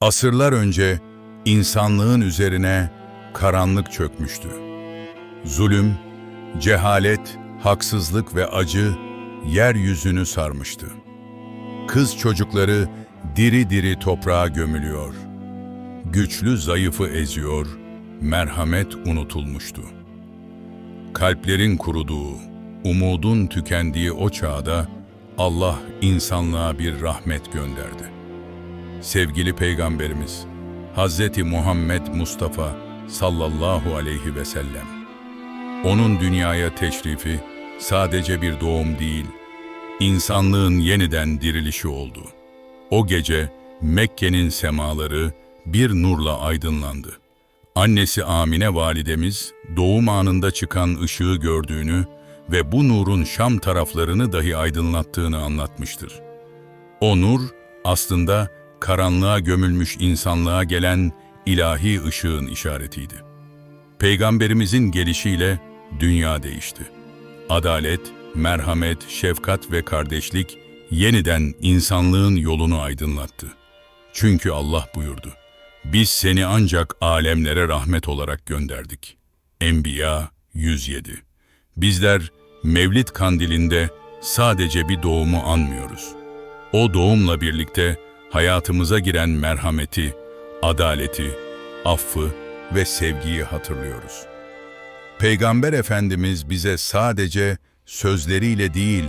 Asırlar önce insanlığın üzerine karanlık çökmüştü. Zulüm, cehalet, haksızlık ve acı yeryüzünü sarmıştı. Kız çocukları diri diri toprağa gömülüyor. Güçlü zayıfı eziyor, merhamet unutulmuştu. Kalplerin kuruduğu, umudun tükendiği o çağda Allah insanlığa bir rahmet gönderdi. Sevgili Peygamberimiz Hazreti Muhammed Mustafa sallallahu aleyhi ve sellem. Onun dünyaya teşrifi sadece bir doğum değil, insanlığın yeniden dirilişi oldu. O gece Mekke'nin semaları bir nurla aydınlandı. Annesi Amine validemiz doğum anında çıkan ışığı gördüğünü ve bu nurun Şam taraflarını dahi aydınlattığını anlatmıştır. O nur aslında karanlığa gömülmüş insanlığa gelen ilahi ışığın işaretiydi. Peygamberimizin gelişiyle dünya değişti. Adalet, merhamet, şefkat ve kardeşlik yeniden insanlığın yolunu aydınlattı. Çünkü Allah buyurdu. Biz seni ancak alemlere rahmet olarak gönderdik. Enbiya 107 Bizler Mevlid kandilinde sadece bir doğumu anmıyoruz. O doğumla birlikte hayatımıza giren merhameti, adaleti, affı ve sevgiyi hatırlıyoruz. Peygamber Efendimiz bize sadece sözleriyle değil,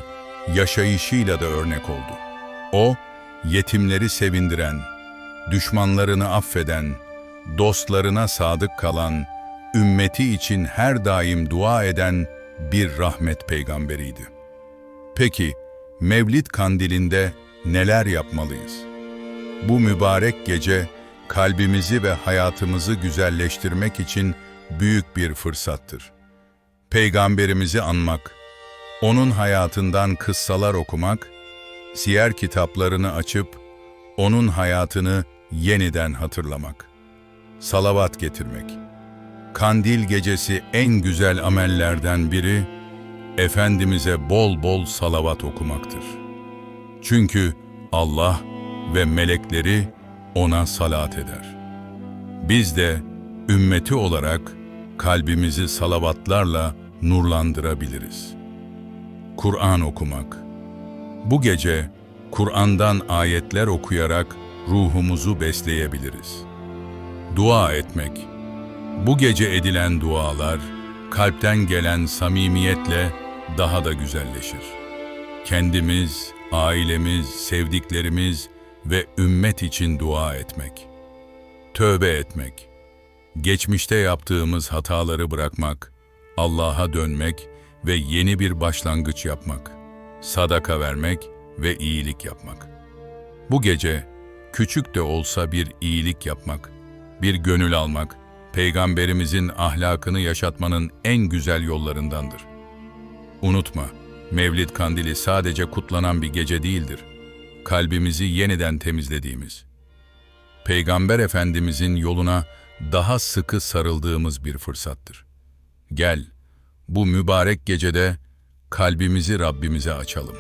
yaşayışıyla da örnek oldu. O, yetimleri sevindiren, düşmanlarını affeden, dostlarına sadık kalan, ümmeti için her daim dua eden bir rahmet peygamberiydi. Peki, Mevlid kandilinde neler yapmalıyız? Bu mübarek gece kalbimizi ve hayatımızı güzelleştirmek için büyük bir fırsattır. Peygamberimizi anmak, onun hayatından kıssalar okumak, siyer kitaplarını açıp onun hayatını yeniden hatırlamak. Salavat getirmek. Kandil gecesi en güzel amellerden biri Efendimiz'e bol bol salavat okumaktır. Çünkü Allah ve melekleri ona salat eder. Biz de ümmeti olarak kalbimizi salavatlarla nurlandırabiliriz. Kur'an okumak. Bu gece Kur'an'dan ayetler okuyarak ruhumuzu besleyebiliriz. Dua etmek. Bu gece edilen dualar kalpten gelen samimiyetle daha da güzelleşir. Kendimiz, ailemiz, sevdiklerimiz ve ümmet için dua etmek. Tövbe etmek. Geçmişte yaptığımız hataları bırakmak, Allah'a dönmek ve yeni bir başlangıç yapmak. Sadaka vermek ve iyilik yapmak. Bu gece küçük de olsa bir iyilik yapmak, bir gönül almak, Peygamberimizin ahlakını yaşatmanın en güzel yollarındandır. Unutma, Mevlid kandili sadece kutlanan bir gece değildir. Kalbimizi yeniden temizlediğimiz, Peygamber Efendimizin yoluna daha sıkı sarıldığımız bir fırsattır. Gel, bu mübarek gecede kalbimizi Rabbimize açalım.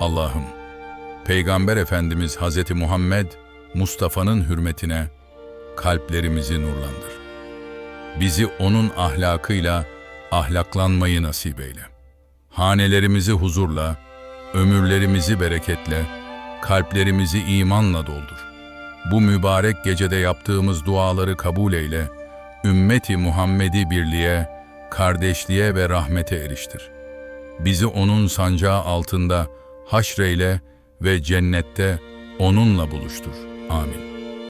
Allah'ım, Peygamber Efendimiz Hz. Muhammed Mustafa'nın hürmetine kalplerimizi nurlandır. Bizi onun ahlakıyla ahlaklanmayı nasip eyle. Hanelerimizi huzurla, ömürlerimizi bereketle, kalplerimizi imanla doldur. Bu mübarek gecede yaptığımız duaları kabul eyle, ümmeti Muhammed'i birliğe, kardeşliğe ve rahmete eriştir. Bizi onun sancağı altında haşreyle ve cennette onunla buluştur. Amin.